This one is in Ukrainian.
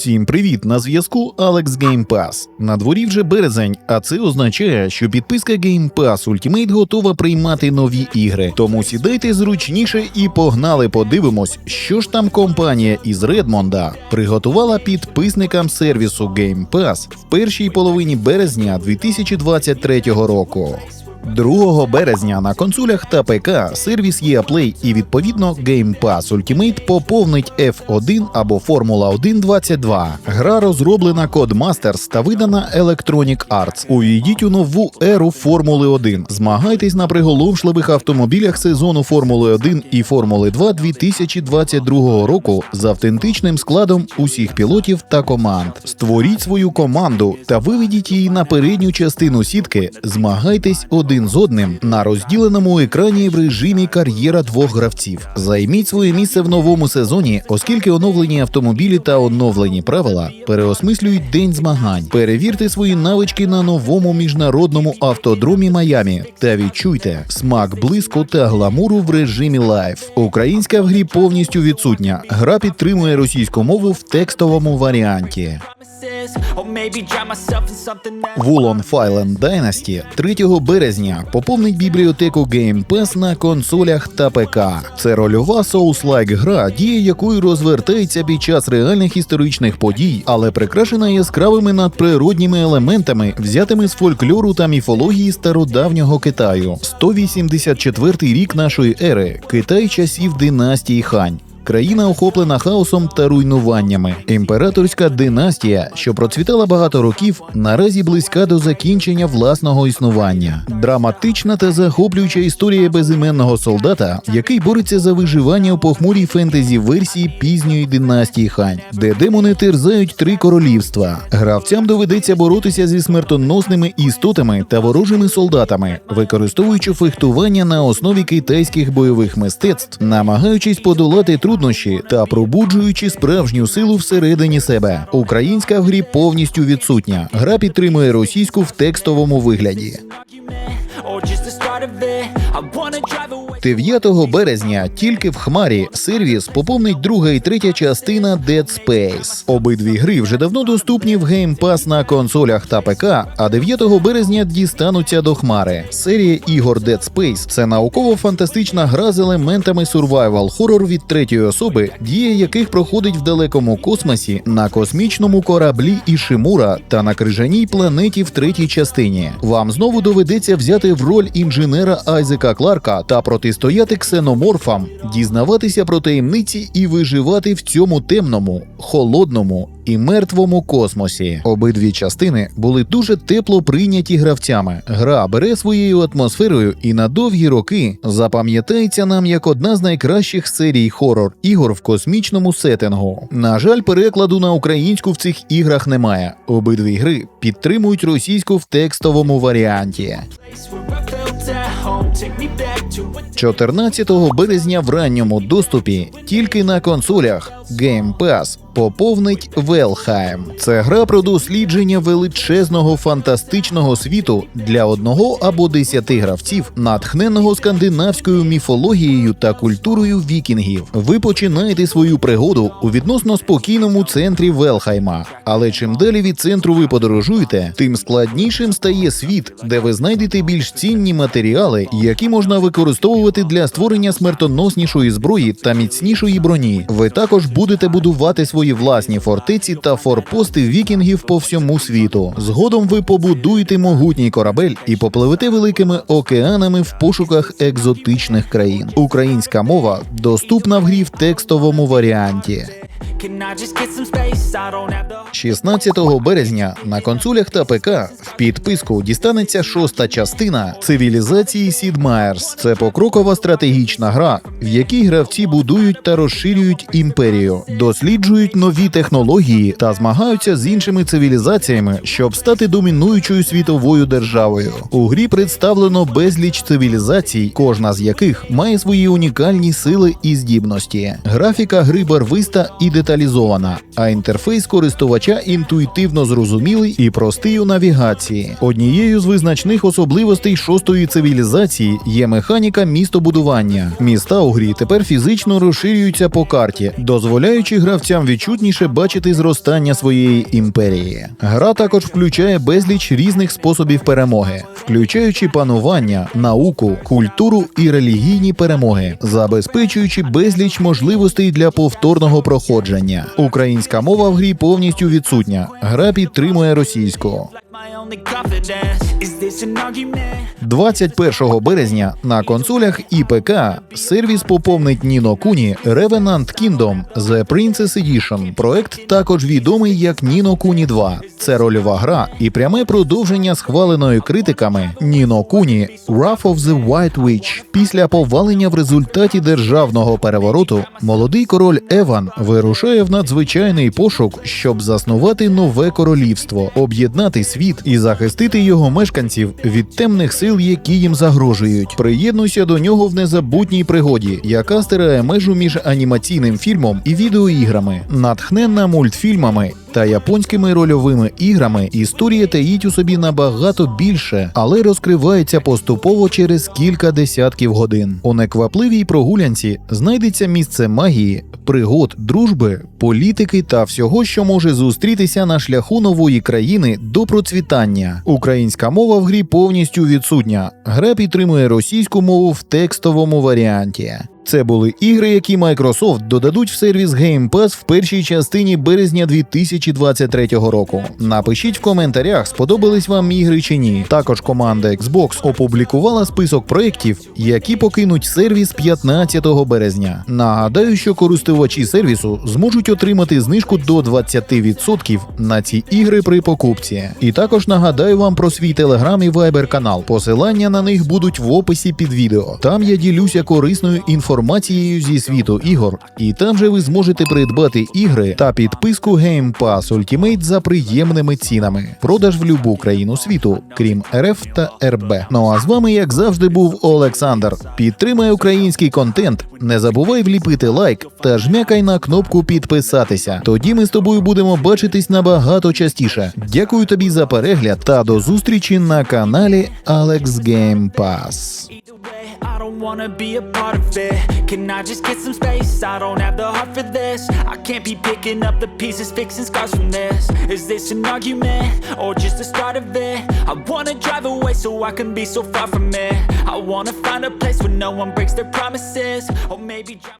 Всім привіт! На зв'язку Alex Game Pass. На дворі вже березень, а це означає, що підписка Game Pass Ultimate готова приймати нові ігри. Тому сідайте зручніше і погнали подивимось, що ж там компанія із Редмонда приготувала підписникам сервісу Game Pass в першій половині березня 2023 року. 2 березня на консолях та ПК сервіс EA Play і відповідно Game Pass Ultimate поповнить F1 або Формула 1 22. Гра розроблена Codemasters та видана Electronic Arts. Увійдіть у нову еру Формули 1. Змагайтесь на приголомшливих автомобілях сезону Формули 1 і Формули 2 2022 року з автентичним складом усіх пілотів та команд. Створіть свою команду та виведіть її на передню частину сітки. Змагайтесь один з одним на розділеному екрані в режимі кар'єра двох гравців. Займіть своє місце в новому сезоні, оскільки оновлені автомобілі та оновлені правила переосмислюють день змагань. Перевірте свої навички на новому міжнародному автодромі Майамі та відчуйте смак блиску та гламуру в режимі лайф. Українська в грі повністю відсутня. Гра підтримує російську мову в текстовому варіанті. Wulon Island Dynasty 3 березня поповнить бібліотеку Game Pass на консолях та ПК. Це рольова Souls-like гра, дія якої розвертається під час реальних історичних подій, але прикрашена яскравими надприродніми елементами, взятими з фольклору та міфології стародавнього Китаю. 184 рік нашої ери. Китай часів династії Хань. Країна охоплена хаосом та руйнуваннями. Імператорська династія, що процвітала багато років, наразі близька до закінчення власного існування. Драматична та захоплююча історія безіменного солдата, який бореться за виживання у похмурій фентезі версії пізньої династії Хань, де демони терзають три королівства. Гравцям доведеться боротися зі смертоносними істотами та ворожими солдатами, використовуючи фехтування на основі китайських бойових мистецтв, намагаючись подолати труднощі та пробуджуючи справжню силу всередині себе. Українська в грі повністю відсутня. Гра підтримує російську в текстовому вигляді. Argument or just the start of it. I wanna drive away. 9 березня тільки в Хмарі сервіс поповнить друга і третя частина Dead Space. Обидві гри вже давно доступні в Game Pass на консолях та ПК, а 9 березня дістануться до Хмари. Серія ігор Dead Space – це науково-фантастична гра з елементами survival horror від третьої особи, дія яких проходить в далекому космосі на космічному кораблі Ішимура та на крижаній планеті в третій частині. Вам знову доведеться взяти в роль інженера Айзека Кларка та протистояти ксеноморфам, дізнаватися про таємниці і виживати в цьому темному, холодному і мертвому космосі. Обидві частини були дуже тепло прийняті гравцями. Гра бере своєю атмосферою і на довгі роки запам'ятається нам як одна з найкращих серій хорор ігор в космічному сеттингу. На жаль, перекладу на українську в цих іграх немає. Обидві гри підтримують російську в текстовому варіанті. Place where I felt at home. Take me back to a 14 березня в ранньому доступі тільки на консолях Game Pass поповнить Велхайм. Це гра про дослідження величезного фантастичного світу для одного або десяти гравців, натхненого скандинавською міфологією та культурою вікінгів. Ви починаєте свою пригоду у відносно спокійному центрі Велхайма. Але чим далі від центру ви подорожуєте, тим складнішим стає світ, де ви знайдете більш цінні матеріали, які можна використовувати для створення смертоноснішої зброї та міцнішої броні. Ви також будете будувати свої власні фортеці та форпости вікінгів по всьому світу. Згодом ви побудуєте могутній корабель і попливете великими океанами в пошуках екзотичних країн. Українська мова доступна в грі в текстовому варіанті. Can I just get some space? I don't have the 16 березня на консолях та ПК в підписку дістанеться шоста частина цивілізації Сід Майерс. Це покрокова стратегічна гра, в якій гравці будують та розширюють імперію, досліджують нові технології та змагаються з іншими цивілізаціями, щоб стати домінуючою світовою державою. У грі представлено безліч цивілізацій, кожна з яких має свої унікальні сили і здібності. Графіка гри барвиста і деталізована, а інтерфейс користувача інтуїтивно зрозумілий і простий у навігації. Однією з визначних особливостей шостої цивілізації є механіка містобудування. Міста у грі тепер фізично розширюються по карті, дозволяючи гравцям відчутніше бачити зростання своєї імперії. Гра також включає безліч різних способів перемоги, включаючи панування, науку, культуру і релігійні перемоги, забезпечуючи безліч можливостей для повторного проходження. Українська мова в грі повністю відсутня. Гра підтримує російську. My only confidence is this an argument? 21 березня на консолях і ПК сервіс поповнить Ніно Куні Revenant Kingdom The Princess Edition. Проект також відомий як Ніно Куні 2. Це рольова гра і пряме продовження схваленої критиками Ніно Куні Wrath of the White Witch. Після повалення в результаті державного перевороту молодий король Еван вирушає в надзвичайний пошук, щоб заснувати нове королівство, об'єднати світ і захистити його мешканців від темних сил, які їм загрожують. Приєднуйся до нього в незабутній пригоді, яка стирає межу між анімаційним фільмом і відеоіграми, натхненна мультфільмами. Та японськими рольовими іграми історія таїть у собі набагато більше, але розкривається поступово через кілька десятків годин. У неквапливій прогулянці знайдеться місце магії, пригод, дружби, політики та всього, що може зустрітися на шляху нової країни до процвітання. Українська мова в грі повністю відсутня. Гра підтримує російську мову в текстовому варіанті. Це були ігри, які Microsoft додадуть в сервіс Game Pass в першій частині березня 2023 року. Напишіть в коментарях, сподобались вам ігри чи ні. Також команда Xbox опублікувала список проєктів, які покинуть сервіс 15 березня. Нагадаю, що користувачі сервісу зможуть отримати знижку до 20% на ці ігри при покупці. І також нагадаю вам про свій телеграм і вайбер канал. Посилання на них будуть в описі під відео. Там я ділюся корисною інформацією зі світу ігор, і там же ви зможете придбати ігри та підписку Game Pass Ultimate за приємними цінами. Продаж в любу країну світу, крім РФ та РБ. Ну а з вами, як завжди, був Олександр. Підтримай український контент, не забувай вліпити лайк та жмякай на кнопку підписатися. Тоді ми з тобою будемо бачитись набагато частіше. Дякую тобі за перегляд та до зустрічі на каналі Alex Game Pass. I don't wanna be a part of it. Can I just get some space? I don't have the heart for this. I can't be picking up the pieces, fixing scars from this. Is this an argument or just the start of it? I wanna drive away so I can be so far from it. I wanna find a place where no one breaks their promises, or maybe.